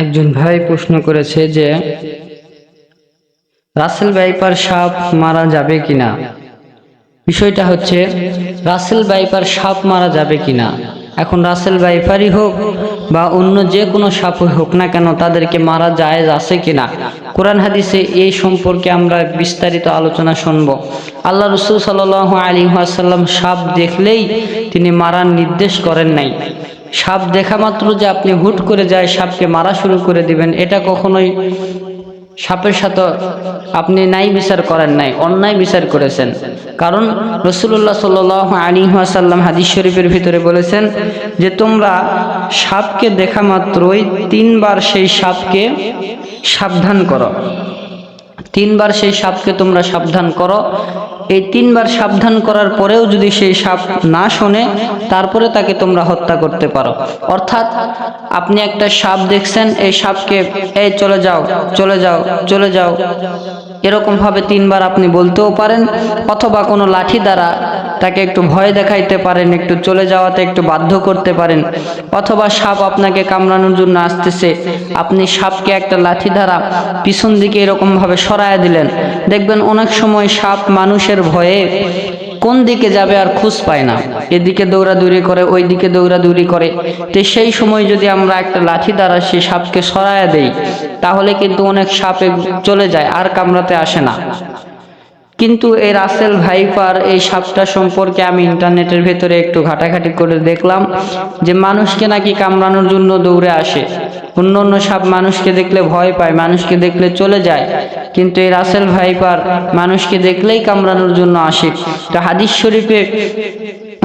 একজন ভাই প্রশ্ন করেছে যে, রাসেল বাইপার সাপ মারা যাবে কিনা? বিষয়টা হচ্ছে, রাসেল বাইপার সাপ মারা যাবে কিনা? এখন রাসেল বাইপারই হোক বা অন্য যে কোনো সাপই হোক না কেন, তাদেরকে মারা জায়েজ আছে কিনা? কোরআন হাদিসে এই সম্পর্কে আমরা বিস্তারিত আলোচনা শুনব। আল্লাহ রসুল সাল আলী আসাল্লাম সাপ দেখলেই তিনি মারার নির্দেশ করেন নাই। সাপ দেখা মাত্র যে আপনি হুট করে যায় সাপকে মারা শুরু করে দিবেন, এটা কখনোই সাপের সাথে আপনি নাই বিচার করেন নাই, অন্যায় বিচার করেছেন। কারণ রসুল্লাহ সাল আলী আসাল্লাম হাদিস শরীফের ভিতরে বলেছেন যে তোমরা সাপকে দেখা মাত্রই তিনবার সেই সাপকে সাবধান করো। তিনবার সেই সাপকে তোমরা সাবধান করো। এই তিনবার সাবধান করার পরেও যদি সেই সাপ না শোনে, তারপরে তাকে তোমরা হত্যা করতে পারো। অর্থাৎ আপনি একটা সাপ দেখছেন, এই সাপকে, এই, চলে যাও চলে যাও চলে যাও। এরকম ভাবে তিনবার আপনি বলতেও পারেন, অথবা কোনো লাঠি দ্বারা তাকে একটু ভয় দেখাইতে পারেন, একটু চলে যাওয়াতে একটু বাধ্য করতে পারেন। অথবা সাপ আপনাকে কামড়ানোর জন্য আসতেছে। আপনি সাপকে একটা লাঠি দ্বারা পিছন দিকে এরকম ভাবে সরায়া দিলেন। দেখবেন অনেক সময় সাপ মানুষের ভয়ে কোন দিকে যাবে আর খুঁজ পায় না। এদিকে দৌড়াদৌড়ি করে ওই দিকে দৌড়াদৌড়ি করে। তো সেই সময় যদি আমরা একটা লাঠি দ্বারা সেই সাপকে সরায়া দেই, তাহলে কিন্তু অনেক সাপে চলে যায়, আর কামড়াতে আসে না। কিন্তু এই রাসেল ভাইপার এই সাপটা সম্পর্কে আমি ইন্টারনেটের ভেতরে একটু ঘাটাঘাটি করে দেখলাম যে মানুষকে নাকি কামড়ানোর জন্য দৌড়ে আসে। অন্য অন্য সাপ মানুষকে দেখলে ভয় পায়, মানুষকে দেখলে চলে যায়। কিন্তু এই রাসেল ভাইপার মানুষকে দেখলেই কামড়ানোর জন্য আসে। তো হাদিস শরীফে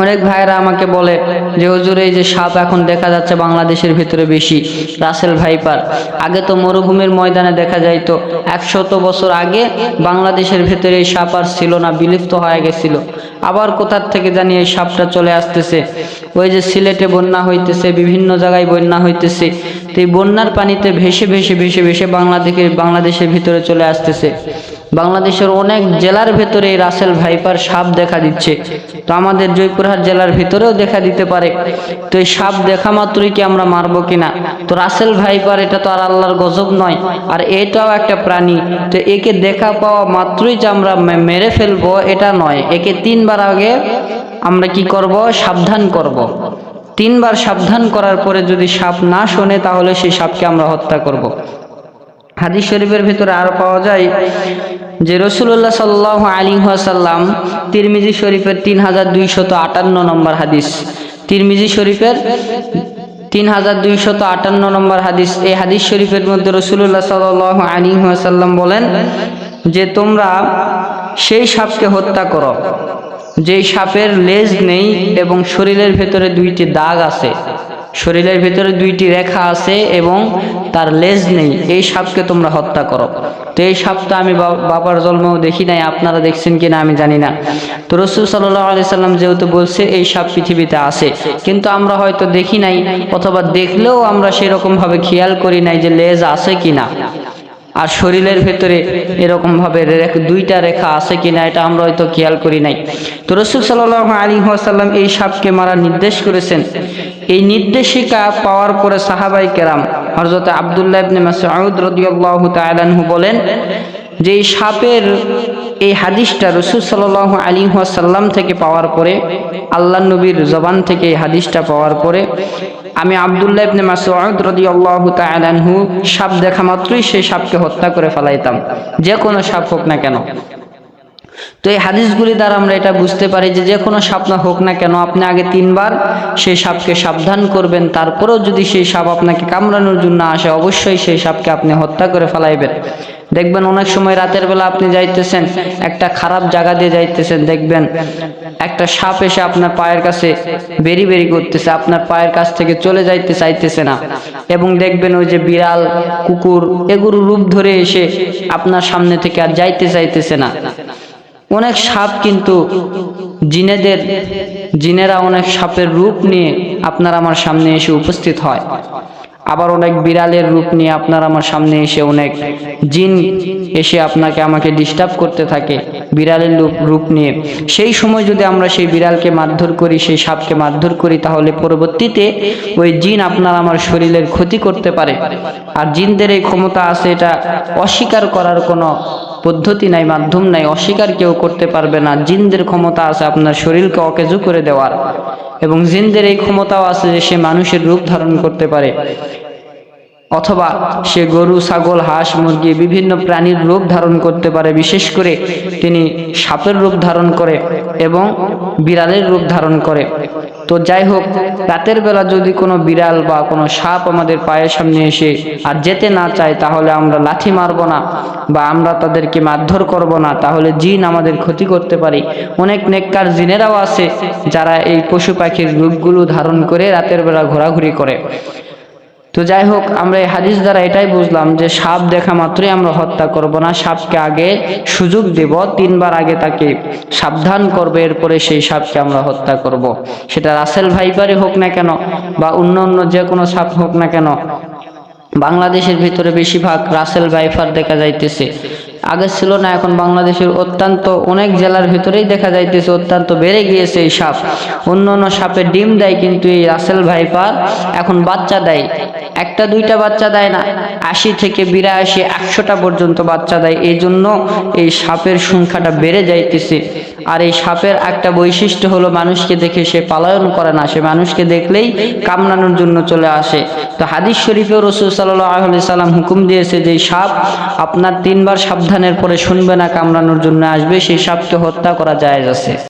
অনেক ভাইরা আমাকে বলে যে, হুজুর, এই যে সাপ এখন দেখা যাচ্ছে বাংলাদেশের ভিতরে বেশি, রাসেল ভাইপার। আগে তো মরুভূমির ময়দানে দেখা যাইতো, একশত বছর আগে বাংলাদেশের ভেতরে এই সাপ আর ছিল না, বিলুপ্ত হয়ে গেছিল। আবার কোথার থেকে জানি এই সাপটা চলে আসতেছে। ওই যে সিলেটে বন্যা হইতেছে, বিভিন্ন জায়গায় বন্যা হইতেছে। তো এই বন্যার পানিতে ভেসে ভেসে ভেসে ভেসে বাংলাদেশের বাংলাদেশের ভিতরে চলে আসতেছে। বাংলাদেশের অনেক জেলার ভেতরে রাসেল ভাইপার সাপ দেখা দিচ্ছে। তো আমাদের জয়পুরহাট জেলার ভিতরেও দেখা দিতে পারে। তো এই সাপ দেখা মাত্রই কি আমরা মারবো কিনা? তো রাসেল ভাইপার, এটা তো আর আল্লাহর গজব নয়, আর এটাও একটা প্রাণী। তো একে দেখা পাওয়া মাত্রই যে আমরা মেরে ফেলব, এটা নয়। একে তিনবার আগে আমরা কি করব? সাবধান করব। তিনবার সাবধান করার পরে যদি সাপ না শোনে, তাহলে সেই সাপকে আমরা হত্যা করব। হাদিস শরীফের ভিতরে আরও পাওয়া যায় যে রসুল্লাহ সাল্লাহ আলী সাল্লাম তিরমিজি শরীফের তিন হাজার দুইশত আটান্ন নম্বর হাদিস। তিরমিজি শরীফের তিন হাজার দুইশত আটান্ন নম্বর হাদিস। এই হাদিস শরীফের মধ্যে রসুল্লাহ সাল্লাহ আলী সাল্লাম বলেন যে তোমরা সেই সাপকে হত্যা করো। যেই সাপের লেজ নেই এবং শরীরের ভেতরে দুইটি দাগ আছে। শরীরের ভেতরে দুইটি রেখা আছে এবং তার লেজ নেই। এই সাপকে তোমরা হত্যা করো। তো এই সাপটা আমি বাবার জন্মেও দেখি নাই, আপনারা দেখছেন কিনা আমি জানি না। তো রসুল সাল্লাহ আলি সাল্লাম যেহেতু বলছে, এই সাপ পৃথিবীতে আছে। কিন্তু আমরা হয়তো দেখি নাই অথবা দেখলেও আমরা সেরকম ভাবে খেয়াল করি নাই যে লেজ আছে কিনা। আর শরীরের ভেতরে এরকম ভাবে দুইটা রেখা আছে কিনা এটা আমরা হয়তো খেয়াল করি নাই। তো রসুল সাল্লাহ আলী সাল্লাম এই সাপকে মারা নির্দেশ করেছেন। এই নির্দেশিকা পাওয়ার পরে সাহাবাই কেরাম হরজত আবদুল্লাহ ইবনে মাসউদ রাদিয়াল্লাহু বলেন যে সাপের এই হাদিসটা রসুল সাল আলী সাল্লাম থেকে পাওয়ার পরে, আল্লাহ নবীর জবান থেকে এই হাদিসটা পাওয়ার পরে, আমি আবদুল্লাহ ইবনে মাসউদ রাদিয়াল্লাহু তাআলা আনহু সাপ দেখা মাত্রই সেই সাপকে হত্যা করে ফেলাইতাম। যে কোনো সাপ হোক না কেন। তো এই হাদিসগুলি দ্বারা আমরা এটা বুঝতে পারি যে যে কোনো সাপ না হোক না কেন, আপনি আগে তিনবার সেই সাপকে সাবধান করবেন, তারপরেও যদি সেই সাপ আপনাকে কামড়ানোর জন্য আসে, অবশ্যই সেই সাপকে আপনি হত্যা করে ফেলাইবেন। দেখবেন অনেক সময় রাতের বেলা আপনি যাইতেছেন, একটা খারাপ জায়গা দিয়ে যাইতেছেন, দেখবেন একটা সাপ এসে আপনার পায়ের কাছে বেরি বেরি করতেছে, আপনার পায়ের কাছ থেকে চলে যাইতে চাইতেছে না। এবং দেখবেন ওই যে বিড়াল, কুকুর এগুলো রূপ ধরে এসে আপনার সামনে থেকে আর যাইতে চাইতেছে না। অনেক সাপ কিন্তু জিনেদের, জিনেরা অনেক সাপের রূপ নিয়ে আপনার আমার সামনে এসে উপস্থিত হয়। আবার অনেক বিড়ালের রূপ নিয়ে আপনার আমার সামনে এসে অনেক জিন এসে আপনাকে আমাকে ডিস্টার্ব করতে থাকে, বিড়ালের রূপ- নিয়ে। সেই সময় যদি আমরা সেই বিড়ালকে মারধর করি, সেই সাপকে মারধর করি, তাহলে পরবর্তীতে ওই জিন আপনার আমার শরীরের ক্ষতি করতে পারে। আর জিনদের এই ক্ষমতা আছে, এটা অস্বীকার করার কোনো পদ্ধতি নাই, মাধ্যম নাই, অস্বীকার কেউ করতে পারবে না। জিনদের ক্ষমতা আছে আপনার শরীরকে অকেজু করে দেওয়ার। এবং জিনদের এই ক্ষমতাও আছে যে সে মানুষের রূপ ধারণ করতে পারে। অথবা সে গরু, ছাগল, হাঁস, মুরগি, বিভিন্ন প্রাণীর রূপ ধারণ করতে পারে। বিশেষ করে তিনি সাপের রূপ ধারণ করে এবং বিড়ালের রূপ ধারণ করে। তো যাই হোক, রাতের বেলা যদি কোনো বিড়াল বা কোনো সাপ আমাদের পায়ের সামনে এসে আর যেতে না চায়, তাহলে আমরা লাথি মারব না বা আমরা তাদেরকে মারধর করব না। তাহলে জিন আমাদের ক্ষতি করতে পারে। অনেক নেককার জিনেরাও আছে যারা এই পশু পাখির রূপগুলো ধারণ করে রাতের বেলা ঘোরাঘুরি করে। তো যাই হোক আমরা এই হাদিস দ্বারা এটাই বুঝলাম যে সাপ দেখা মাত্রই আমরা হত্যা করব না, সাপকে আগে সুযোগ দেব, তিনবার আগে তাকে সাবধান করবে, এরপরে সেই সাপকে আমরা হত্যা করব। সেটা রাসেল ভাইপারই হোক না কেন, বা অন্য অন্য যে কোনো সাপ হোক না কেন, বাংলাদেশের ভিতরে বেশিরভাগ রাসেল ভাইফার দেখা যাইতেছে। আগে ছিল না, এখন বাংলাদেশের অত্যন্ত অনেক জেলার ভিতরেই দেখা যাইতেছে, অত্যন্ত বেড়ে গিয়েছে এই সাপ। অন্য অন্য সাপের ডিম দেয় কিন্তু এই রাসেল ভাইপার এখন বাচ্চা দেয়। একটা দুইটা বাচ্চা দেয় না। আশি থেকে বিরাশি, একশোটা পর্যন্ত বাচ্চা দেয়। এই জন্য এই সাপের সংখ্যাটা বেড়ে যাইতেছে। আর এই সাপের একটা বৈশিষ্ট্য হলো মানুষকে দেখে সে পালায়ন করে না। সে মানুষকে দেখলেই কামড়ানোর জন্য চলে আসে। তো হাদিস শরীফেও রসুল সাল্লাহ সাল্লাম হুকুম দিয়েছে যে, সাপ আপনার তিনবার সাবধানের পরে শুনবে না, কামড়ানোর জন্য আসবে। সেই সাপকে হত্যা করা যায় আছে।